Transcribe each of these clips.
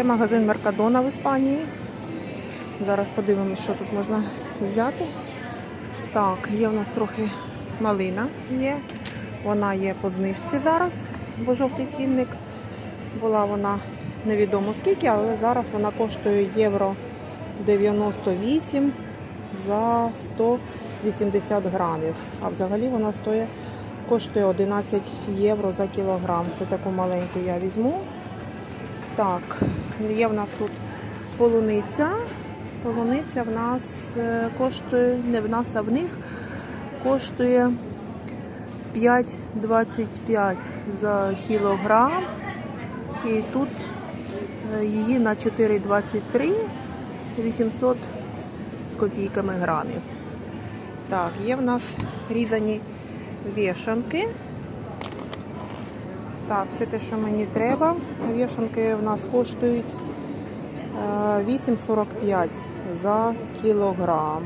Це магазин Меркадона в Іспанії. Зараз подивимося, що тут можна взяти. Так, є у нас трохи малина є. Вона є по знижці зараз, бо жовтий цінник. Була вона невідомо скільки, але зараз вона коштує євро 98 за 180 грамів. А взагалі вона стоїть, коштує 11 євро за кілограм. Це таку маленьку я візьму. Так, є в нас тут полуниця. Полуниця в нас е, коштує, не в нас, а в них коштує 5,25 за кілограм. І тут е, її на 4,23 800 з копійками грамів. Так, є в нас різані вішанки. Так, це те, що мені треба. Вішанки в нас коштують е, 8,45 за кілограм.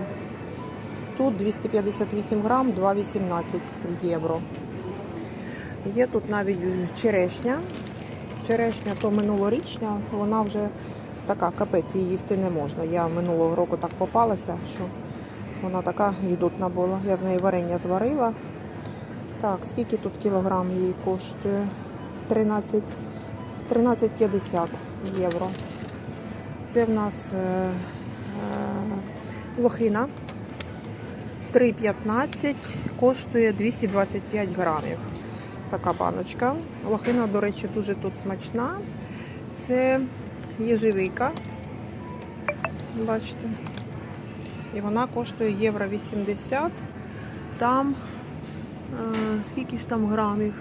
Тут 258 грам, 2,18 євро. Є тут навіть черешня. Черешня то минулорічня, вона вже така, капець, її їсти не можна. Я минулого року так попалася, що вона така гідотна була. Я з неї варення зварила. Так, скільки тут кілограм її коштує? 13 13,50 євро. Це в нас е, е, лохина. 3,15 коштує 225 грамів. Така баночка. Лохина, до речі, дуже тут смачна. Це єжевика. Бачите. І вона коштує євро 80. Там е, скільки ж там грамів?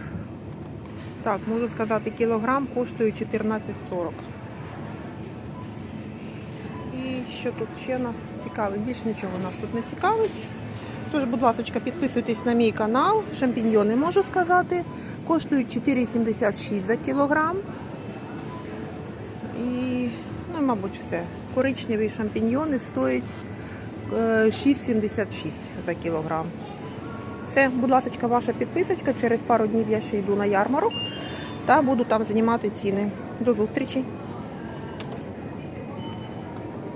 Так, можу сказати, кілограм коштує 14,40. І що тут ще нас цікавить? Більш нічого нас тут не цікавить. Тож, будь ласка, підписуйтесь на мій канал. Шампіньйони можу сказати. Коштують 4,76 за кілограм. І, ну, мабуть, все. Коричневі шампіньйони стоять е, 6,76 за кілограм. Все, будь ласка, ваша підписочка. Через пару днів я ще йду на ярмарок та буду там знімати ціни. До зустрічі!